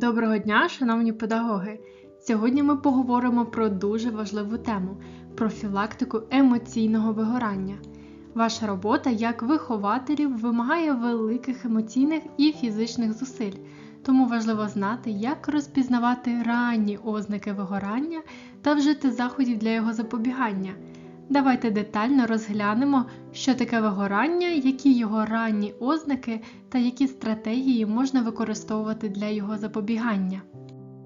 Доброго дня, шановні педагоги! Сьогодні ми поговоримо про дуже важливу тему профілактику емоційного вигорання. Ваша робота як вихователів вимагає великих емоційних і фізичних зусиль, тому важливо знати, як розпізнавати ранні ознаки вигорання та вжити заходів для його запобігання. Давайте детально розглянемо, що таке вигорання, які його ранні ознаки та які стратегії можна використовувати для його запобігання.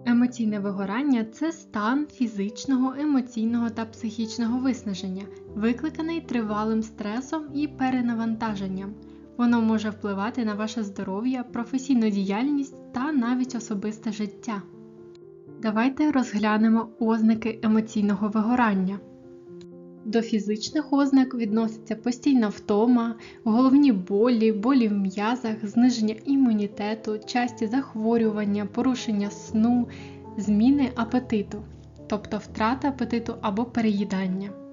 Емоційне вигорання це стан фізичного, емоційного та психічного виснаження, викликаний тривалим стресом і перенавантаженням. Воно може впливати на ваше здоров'я, професійну діяльність та навіть особисте життя. Давайте розглянемо ознаки емоційного вигорання. До фізичних ознак відноситься постійна втома, головні болі, болі в м'язах, зниження імунітету, часті захворювання, порушення сну, зміни апетиту, тобто втрата апетиту або переїдання.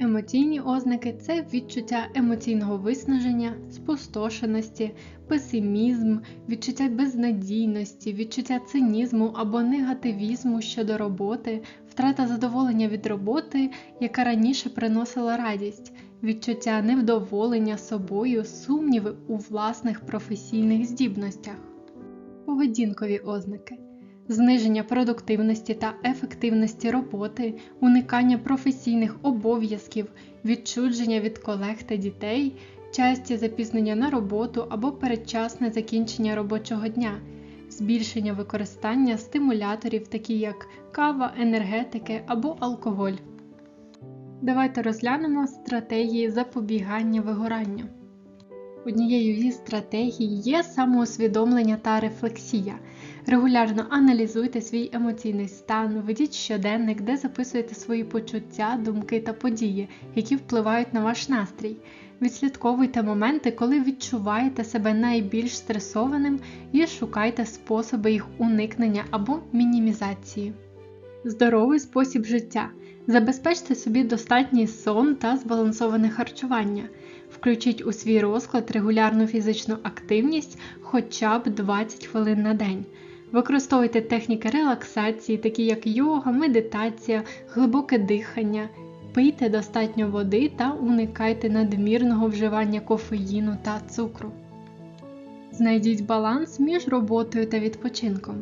Емоційні ознаки це відчуття емоційного виснаження, спустошеності, песимізм, відчуття безнадійності, відчуття цинізму або негативізму щодо роботи, втрата задоволення від роботи, яка раніше приносила радість, відчуття невдоволення собою, сумніви у власних професійних здібностях. Поведінкові ознаки зниження продуктивності та ефективності роботи, уникання професійних обов'язків, відчудження від колег та дітей, часті запізнення на роботу або передчасне закінчення робочого дня, збільшення використання стимуляторів, такі як кава, енергетики або алкоголь. Давайте розглянемо стратегії запобігання вигоранню. Однією зі стратегій є самоусвідомлення та рефлексія. Регулярно аналізуйте свій емоційний стан, ведіть щоденник, де записуєте свої почуття, думки та події, які впливають на ваш настрій. Відслідковуйте моменти, коли відчуваєте себе найбільш стресованим і шукайте способи їх уникнення або мінімізації. Здоровий спосіб життя. Забезпечте собі достатній сон та збалансоване харчування. Включіть у свій розклад регулярну фізичну активність хоча б 20 хвилин на день. Використовуйте техніки релаксації, такі як йога, медитація, глибоке дихання. Пийте достатньо води та уникайте надмірного вживання кофеїну та цукру. Знайдіть баланс між роботою та відпочинком.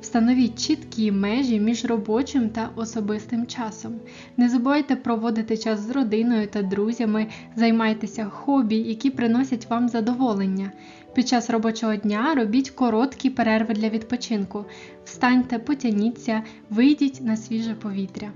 Встановіть чіткі межі між робочим та особистим часом. Не забувайте проводити час з родиною та друзями, займайтеся хобі, які приносять вам задоволення. Під час робочого дня робіть короткі перерви для відпочинку. Встаньте, потяніться, вийдіть на свіже повітря.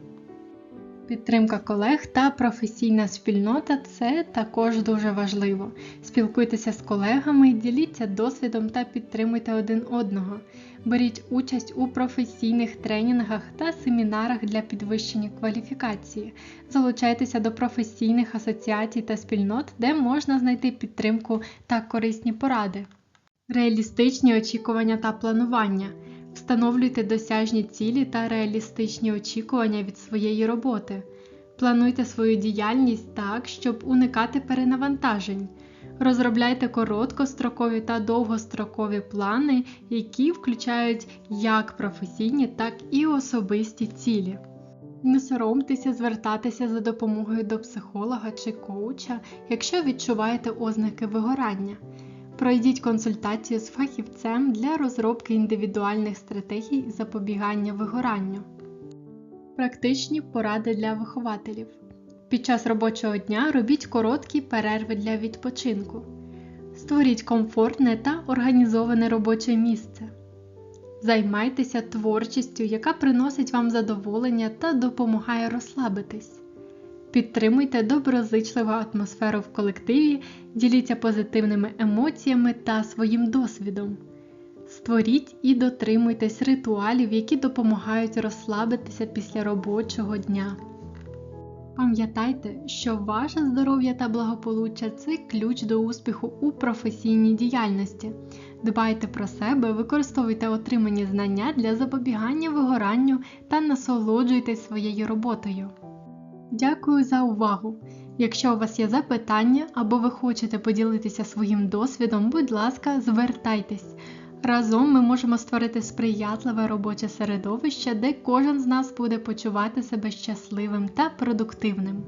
Підтримка колег та професійна спільнота це також дуже важливо. Спілкуйтеся з колегами, діліться досвідом та підтримуйте один одного. Беріть участь у професійних тренінгах та семінарах для підвищення кваліфікації. Залучайтеся до професійних асоціацій та спільнот, де можна знайти підтримку та корисні поради. Реалістичні очікування та планування. Встановлюйте досяжні цілі та реалістичні очікування від своєї роботи. Плануйте свою діяльність так, щоб уникати перенавантажень. Розробляйте короткострокові та довгострокові плани, які включають як професійні, так і особисті цілі. Не соромтеся звертатися за допомогою до психолога чи коуча, якщо відчуваєте ознаки вигорання. Пройдіть консультацію з фахівцем для розробки індивідуальних стратегій запобігання вигоранню. Практичні поради для вихователів. Під час робочого дня робіть короткі перерви для відпочинку. Створіть комфортне та організоване робоче місце. Займайтеся творчістю, яка приносить вам задоволення та допомагає розслабитись. Підтримуйте доброзичливу атмосферу в колективі, діліться позитивними емоціями та своїм досвідом. Створіть і дотримуйтесь ритуалів, які допомагають розслабитися після робочого дня. Пам'ятайте, що ваше здоров'я та благополуччя це ключ до успіху у професійній діяльності. Дбайте про себе, використовуйте отримані знання для запобігання вигоранню та насолоджуйтесь своєю роботою. Дякую за увагу! Якщо у вас є запитання або ви хочете поділитися своїм досвідом, будь ласка, звертайтесь. Разом ми можемо створити сприятливе робоче середовище, де кожен з нас буде почувати себе щасливим та продуктивним.